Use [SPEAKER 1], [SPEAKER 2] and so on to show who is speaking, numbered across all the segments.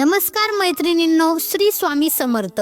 [SPEAKER 1] नमस्कार मैत्रिणींनो श्री स्वामी समर्थ.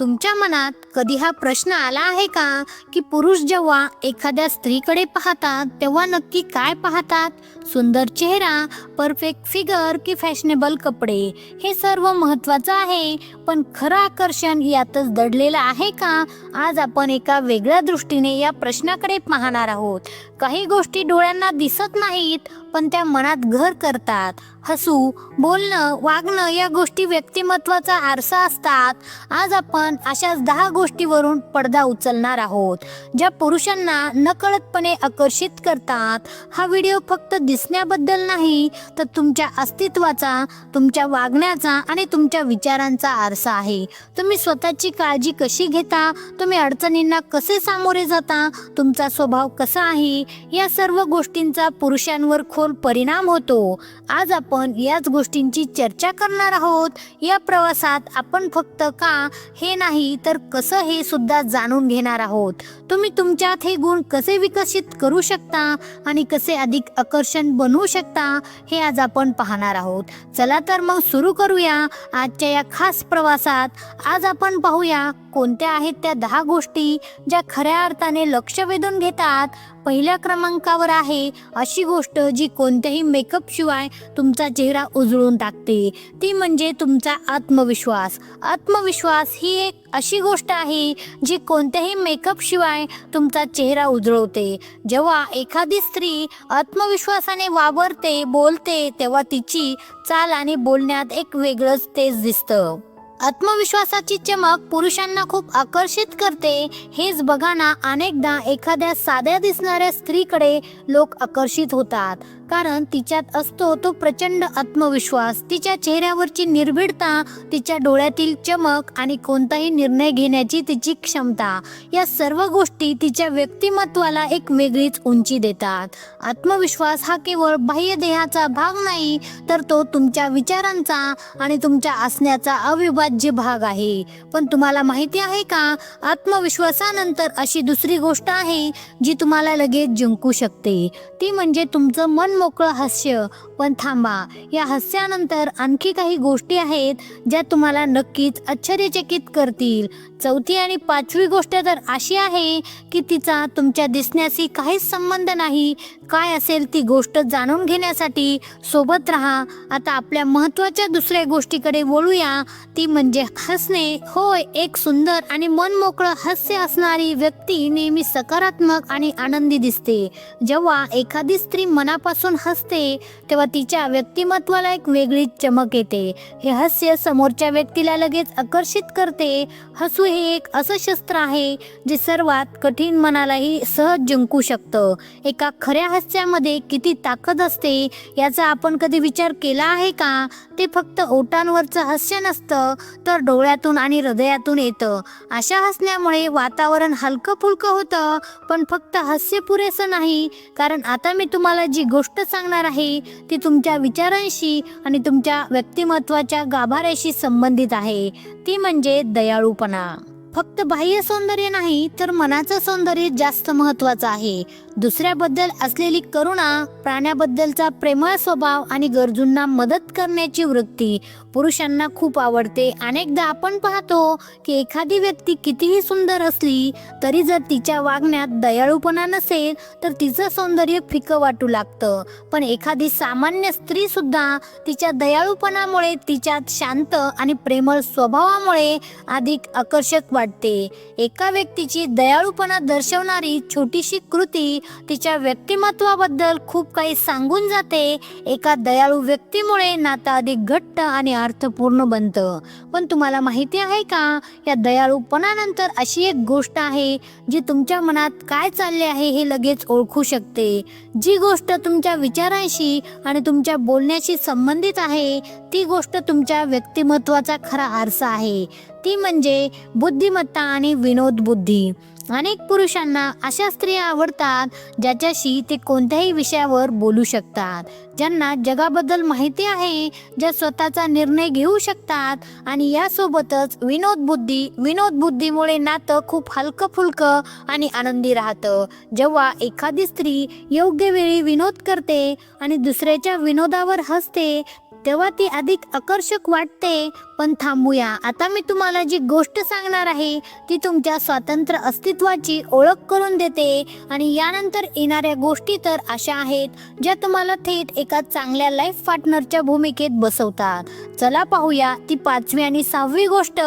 [SPEAKER 1] तुमच्या मनात कधी हा प्रश्न आला आहे का? की पुरुष जेव्हा एखाद्या स्त्रीकडे पाहतात तेव्हा नक्की काय पाहतात? सुंदर चेहरा परफेक्ट फिगर की फॅशनेबल कपडे? हे सर्व महत्त्वाचं आहे. पण खरं आकर्षण यातच दडलेलं आहे का? आज आपण एका वेगळ्या दृष्टीने या प्रश्नाकडे पाहणार आहोत. काही गोष्टी डोळ्यांना दिसत नाहीत पण त्या मनात घर करतात. हसू बोलणं वागणं या गोष्टी व्यक्तिमत्वाचा आरसा असतात. आज आपण अशाच दहा गोष्टीवरून पडदा उचलणार आहोत ज्या पुरुषांना नकळतपणे आकर्षित करतात. हा व्हिडिओ फक्त दिसण्याबद्दल नाही तर तुमच्या अस्तित्वाचा तुमच्या वागण्याचा आणि तुमच्या विचारांचा आरसा आहे. तुम्ही स्वतःची काळजी कशी घेता? तुम्ही अडचणींना कसे सामोरे जाता? तुमचा स्वभाव कसा आहे? या सर्व गोष्टींचा पुरुषांवर खोल परिणाम होतो. आज आपण याच गोष्टींची चर्चा करणार आहोत. या प्रवासात आपण फक्त का हे नाही तर कसं हे सुद्धा जाणून घेणार आहोत. तुम्ही तुमच्यात हे गुण कसे विकसित करू शकता आणि कसे अधिक आकर्षण बनवू शकता हे आज आपण पाहणार आहोत. चला तर मग सुरू करूया आजच्या या खास प्रवासात. आज आपण पाहूया कोणत्या आहेत त्या दहा गोष्टी ज्या खऱ्या अर्थाने लक्ष वेधून घेतात? पहिल्या क्रमांकावर आहे अशी गोष्ट जी कोणत्याही मेकअप शिवाय तुमचा चेहरा उजळून टाकते. ती म्हणजे तुमचा आत्मविश्वास. आत्मविश्वास ही एक अशी गोष्ट आहे जी कोणत्याही मेकअप शिवाय तुमचा चेहरा उजळवते. जेव्हा एखादी स्त्री आत्मविश्वासाने वावरते बोलते तेव्हा तिची चाल आणि बोलण्यात एक वेगळंच तेज दिसतं. आत्मविश्वासाची चमक पुरुषांना खूप आकर्षित करते. हेच बघा ना अनेकदा एखाद्या साध्या दिसणाऱ्या स्त्रीकडे लोक आकर्षित होतात. कारण तिच्यात असतो तो प्रचंड आत्मविश्वास. तिच्या चेहऱ्यावरची निर्भीडता तिच्या डोळ्यातील चमक आणि कोणताही निर्णय घेण्याची तिची क्षमता या सर्व गोष्टी तिच्या व्यक्तिमत्वाला एक वेगळीच उंची देतात. आत्मविश्वास हा केवळ बाह्य देहाचा भाग नाही तर तो तुमच्या विचारांचा आणि तुमच्या असण्याचा अविभाज्य भाग आहे. पण तुम्हाला माहिती आहे का आत्मविश्वासानंतर अशी दुसरी गोष्ट आहे जी तुम्हाला लगेच जिंकू शकते. ती म्हणजे तुमचं मन मोकळं हास्य पण थांबा या हास्यानंतर आणखी काही गोष्टी आहेत ज्या तुम्हाला नक्कीच आश्चर्यचकित करतील. चौथी आणि पाचवी गोष्ट तर अशी आहे की तिचा तुमच्या दिसण्याशी काहीच संबंध नाही. काय असेल ती गोष्ट जाणून घेण्यासाठी सोबत राहा. आता आपल्या महत्त्वाच्या दुसऱ्या गोष्टीकडे वळूया. ती म्हणजे हसणे. होय एक सुंदर आणि मनमोकळं हास्य असणारी व्यक्ती नेहमी सकारात्मक आणि आनंदी दिसते. जेव्हा एखादी स्त्री मनापासून हसते तेव्हा तिच्या व्यक्तिमत्वाला एक वेगळीच चमक येते. हे हास्य समोरच्या व्यक्तीला लगेच आकर्षित करते. हसू हे एक असं शस्त्र आहे जे सर्वात कठीण मनालाही सहज जिंकू शकतं. एका खऱ्या हास्यामध्ये किती ताकद असते याचा आपण कधी विचार केला आहे का? ते फक्त ओटांवरचं हास्य नसतं तर डोळ्यातून आणि हृदयातून येतं. अशा हसण्यामुळे वातावरण हलकं फुलकं होतं पण फक्त हास्य पुरेसं नाही. कारण आता मी तुम्हाला जी गोष्ट सांगणार आहे ती तुमच्या विचारांशी आणि तुमच्या व्यक्तिमत्वाच्या गाभाऱ्याशी संबंधित आहे. ती म्हणजे दयाळूपणा. फक्त बाह्य सौंदर्य नाही तर मनाचं सौंदर्य जास्त महत्वाचं आहे. दुसऱ्याबद्दल असलेली करुणा प्राण्याबद्दलचा प्रेमळ स्वभाव आणि गरजूंना मदत करण्याची वृत्ती पुरुषांना खूप आवडते. अनेकदा आपण पाहतो की एखादी व्यक्ती कितीही सुंदर असली तरी जर तिच्या वागण्यात दयाळूपणा नसेल तर तिचं सौंदर्य फिकं वाटू लागतं. पण एखादी सामान्य स्त्री सुद्धा तिच्या दयाळूपणामुळे तिच्यात शांत आणि प्रेमळ स्वभावामुळे अधिक आकर्षक वाटते. एका व्यक्तीची दयाळूपणा दर्शवणारी छोटीशी कृती तिच्या व्यक्तिमत्वाबद्दल खूप काही सांगून जाते. एका दयाळू व्यक्तीमुळे नातं अधिक घट्ट आणि अर्थपूर्ण बनतं. पण तुम्हाला माहिती आहे का? या दयाळूपणानंतर अशी एक गोष्ट आहे जी तुमच्या मनात काय चालले आहे हे लगेच ओळखू शकते. जी गोष्ट तुमच्या विचारांशी आणि तुमच्या बोलण्याशी संबंधित आहे ती गोष्ट तुमच्या व्यक्तिमत्वाचा खरा आरसा आहे. ती म्हणजे बुद्धिमत्ता आणि विनोद बुद्धी. अनेक पुरुषांना अशा स्त्रिया आवडतात ज्याच्याशी ते कोणत्याही विषयावर बोलू शकतात. ज्यांना जगाबद्दल माहिती आहे ज्या स्वतःचा निर्णय घेऊ शकतात आणि यासोबतच विनोद बुद्धी विनोद बुद्धीमुळे नातं खूप हलकं फुलकं आणि आनंदी राहतं. जेव्हा एखादी स्त्री योग्य वेळी विनोद करते आणि दुसऱ्याच्या विनोदावर हसते तेव्हा ती अधिक आकर्षक वाटते. पण थांबूया. आता मी तुम्हाला जी गोष्ट सांगणार आहे ती तुमच्या स्वातंत्र्य अस्तित्वाची ओळख करून देते. आणि यानंतर येणाऱ्या गोष्टी तर अशा आहेत ज्या तुम्हाला थेट एका चांगल्या लाईफ पार्टनरच्या भूमिकेत बसवतात. चला पाहूया ती पाचवी आणि सहावी गोष्ट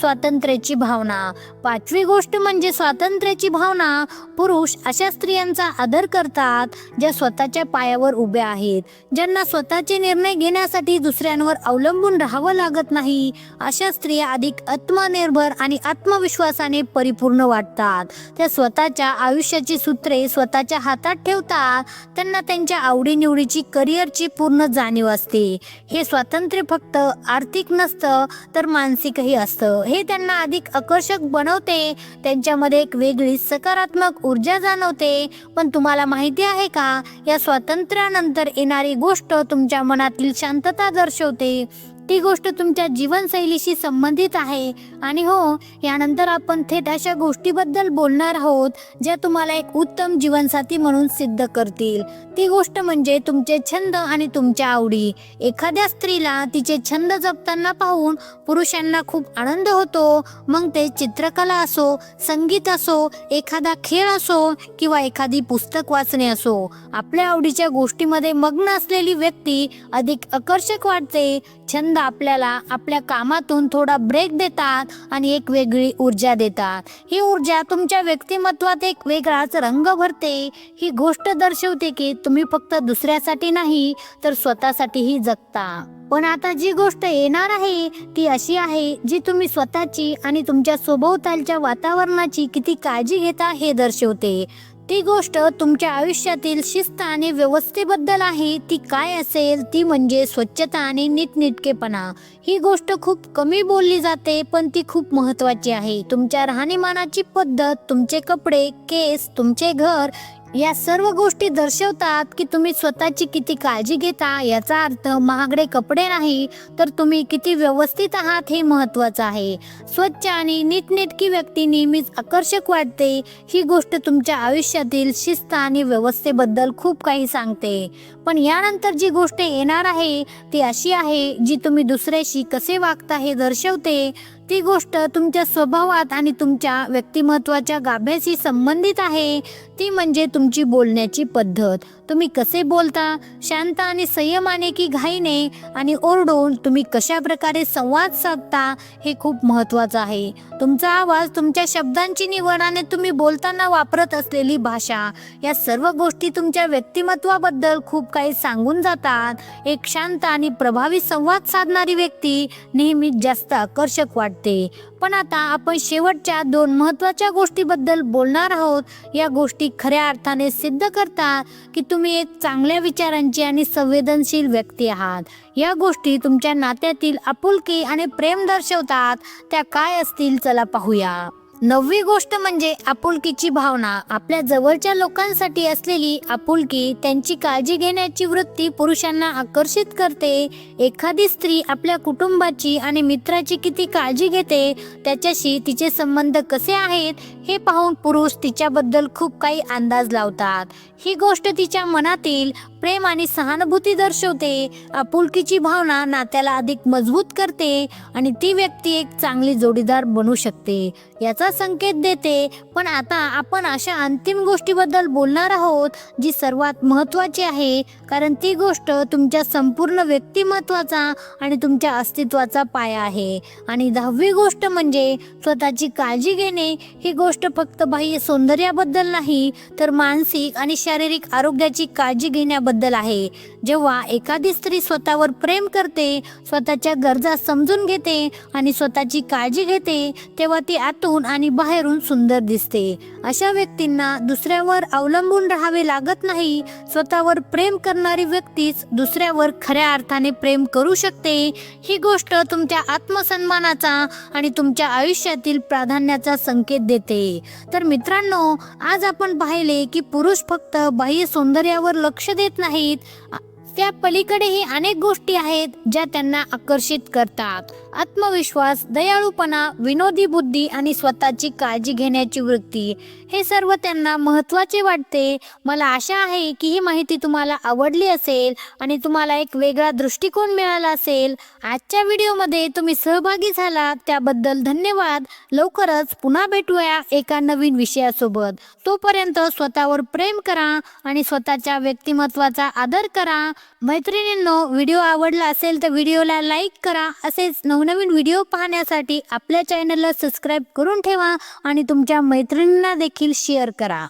[SPEAKER 1] स्वातंत्र्याची भावना. पाचवी गोष्ट म्हणजे स्वातंत्र्याची भावना पुरुष अशा स्त्रियांचा आदर करतात ज्या स्वतःच्या पायावर उभ्या आहेत. ज्यांना स्वतःचे निर्णय घेण्यासाठी दुसऱ्यांवर अवलंबून राहावं लागत नाही अशा स्त्रिया अधिक आत्मनिर्भर आणि आत्मविश्वासाने परिपूर्ण वाटतात. त्या स्वतःच्या आयुष्याची सूत्रे स्वतःच्या हातात ठेवतात. त्यांना त्यांच्या आवडीनिवडीची करिअरची पूर्ण जाणीव असते. हे स्वातंत्र्य फक्त आर्थिक नसतं तर मानसिकही असतं. हे त्यांना अधिक आकर्षक बनवते. त्यांच्यामध्ये एक वेगळी सकारात्मक ऊर्जा जाणवते. पण तुम्हाला माहिती आहे का? या स्वातंत्र्यानंतर येणारी गोष्ट तुमच्या मनातील शांतता दर्शवते. ती गोष्ट तुमच्या जीवनशैलीशी संबंधित आहे. आणि हो यानंतर आपण थेट अशा गोष्टीबद्दल बोलणार आहोत ज्या तुम्हाला एक उत्तम जीवनसाथी म्हणून सिद्ध करतील. ती गोष्ट म्हणजे तुमचे छंद आणि तुमच्या आवडी. एखाद्या स्त्रीला तिचे छंद जपताना पाहून पुरुषांना खूप आनंद होतो. मग ते चित्रकला असो संगीत असो एखादा खेळ असो किंवा एखादी पुस्तक वाचणे असो आपल्या आवडीच्या गोष्टीमध्ये मग्न असलेली व्यक्ती अधिक आकर्षक वाटते. छंद आपल्याला आपल्या कामातून थोडा ब्रेक देतात आणि एक वेगळी ऊर्जा देतात. ही ऊर्जा तुमच्या व्यक्तिमत्वात एक वेगळाच रंग भरते. ही गोष्ट दर्शवते की तुम्ही फक्त दुसऱ्यासाठी नाही तर स्वतःसाठीही जगता. पण आता जी गोष्ट येणार आहे ती अशी आहे जी तुम्ही स्वतःची आणि तुमच्या सभोवतालच्या वातावरणाची किती काळजी घेता हे दर्शवते. ती गोष्ट तुमच्या आयुष्यातील शिस्त आणि व्यवस्थेबद्दल आहे ती काय असेल ती म्हणजे स्वच्छता आणि नीटनेटकेपणा. ही गोष्ट खूप कमी बोलली जाते पण ती खूप महत्वाची आहे. तुमच्या राहणीमानाची पद्धत तुमचे कपडे केस तुमचे घर या सर्व गोष्टी दर्शवतात की तुम्ही स्वतःची किती काळजी घेता याचा अर्थ महागडे कपडे नाही तर तुम्ही किती व्यवस्थित आहात हे महत्वाचं आहे. स्वच्छ आणि नीटनेटकी व्यक्ती नेहमीच आकर्षक वाटते. ही गोष्ट तुमच्या आयुष्यातील शिस्त आणि व्यवस्थेबद्दल खूप काही सांगते. पण यानंतर जी गोष्ट येणार आहे ती अशी आहे जी तुम्ही दुसऱ्याशी कसे वागता हे दर्शवते. ती गोष्ट तुमच्या स्वभावात आणि तुमच्या व्यक्तिमत्वाच्या गाभ्याशी संबंधित आहे. ती म्हणजे तुमची बोलण्याची पद्धत. तुम्ही कसे बोलता? शांत आणि संयमाने की घाईने? आणि ओरडून तुम्ही कशा प्रकारे संवाद साधता? हे खूप महत्वाचं आहे. तुमचा आवाज तुमच्या शब्दांची निवड आणि तुम्ही बोलताना वापरत असलेली भाषा या सर्व गोष्टी तुमच्या व्यक्तिमत्वाबद्दल खूप काही सांगून जातात. एक शांत आणि प्रभावी संवाद साधणारी व्यक्ती नेहमीच जास्त आकर्षक वाटते. पण आता आपण शेवटच्या दोन महत्त्वाच्या गोष्टीबद्दल बोलणार आहोत. या गोष्टी खऱ्या अर्थाने सिद्ध करतात की तुम्ही एक चांगल्या विचारांची आणि संवेदनशील व्यक्ती आहात. या गोष्टी तुमच्या नात्यातील आपुलकी आणि प्रेम दर्शवतात. त्या काय असतील चला पाहूया. नववी गोष्ट म्हणजे आपुलकीची भावना. आपल्या जवळच्या लोकांसाठी असलेली आपुलकी त्यांची काळजी घेण्याची वृत्ती पुरुषांना आकर्षित करते. एखादी स्त्री आपल्या कुटुंबाची आणि मित्राची किती काळजी घेते त्याच्याशी तिचे संबंध कसे आहेत हे पाहून पुरुष तिच्याबद्दल खूप काही अंदाज लावतात. ही गोष्ट तिच्या मनातील प्रेम आणि सहानुभूती दर्शवते. आपुलकीची भावना नात्याला अधिक मजबूत करते आणि ती व्यक्ती एक चांगली जोडीदार बनू शकते. याचा संकेत देते पण आता आपण अशा अंतिम गोष्टीबद्दल बोलणार आहोत जी सर्वात महत्वाची आहे. कारण ती गोष्ट तुमच्या संपूर्ण व्यक्तिमत्वाचा आणि तुमच्या अस्तित्वाचा पाया आहे. आणि दहावी गोष्ट म्हणजे स्वतःची काळजी घेणे ही गोष्ट फक्त बाह्य सौंदर्याबद्दल नाही तर मानसिक आणि शारीरिक आरोग्याची काळजी घेण्याबद्दल आहे. जेव्हा एखादी स्त्री स्वतःवर प्रेम करते स्वतःच्या गरजा समजून घेते आणि स्वतःची काळजी घेते तेव्हा ती आतून आणि बाहेरून सुंदर दिसते. अशा व्यक्तींना दुसऱ्यावर अवलंबून राहावे लागत नाही. स्वतःवर प्रेम करणारी व्यक्तीच दुसऱ्यावर खऱ्या अर्थाने प्रेम करू शकते. ही गोष्ट तुमच्या आत्मसन्मानाचा आणि तुमच्या आयुष्यातील प्राधान्याचा संकेत देते. तर मित्रांनो आज आपण पाहिले की पुरुष फक्त बाह्य सौंदर्यावर लक्ष देत नाहीत. त्या पलीकडेही अनेक गोष्टी आहेत ज्या त्यांना आकर्षित करतात. आत्मविश्वास दयाळूपणा विनोदी बुद्धी आणि स्वतःची काळजी घेण्याची वृत्ती हे सर्व त्यांना महत्त्वाचे वाटते. मला आशा आहे की ही माहिती तुम्हाला आवडली असेल आणि तुम्हाला एक वेगळा दृष्टिकोन मिळाला असेल. आजच्या व्हिडिओमध्ये तुम्ही सहभागी झालात त्याबद्दल धन्यवाद. लवकरच पुन्हा भेटूया एका नवीन विषयासोबत. तोपर्यंत स्वतःवर प्रेम करा आणि स्वतःच्या व्यक्तिमत्वाचा आदर करा. मैत्रिणींनो व्हिडिओ आवडला असेल तर व्हिडिओला लाईक करा. असेच नवनवीन व्हिडिओ पाहण्यासाठी आपल्या चॅनलला सबस्क्राईब करून ठेवा आणि तुमच्या मैत्रिणींना देखील शेअर करा.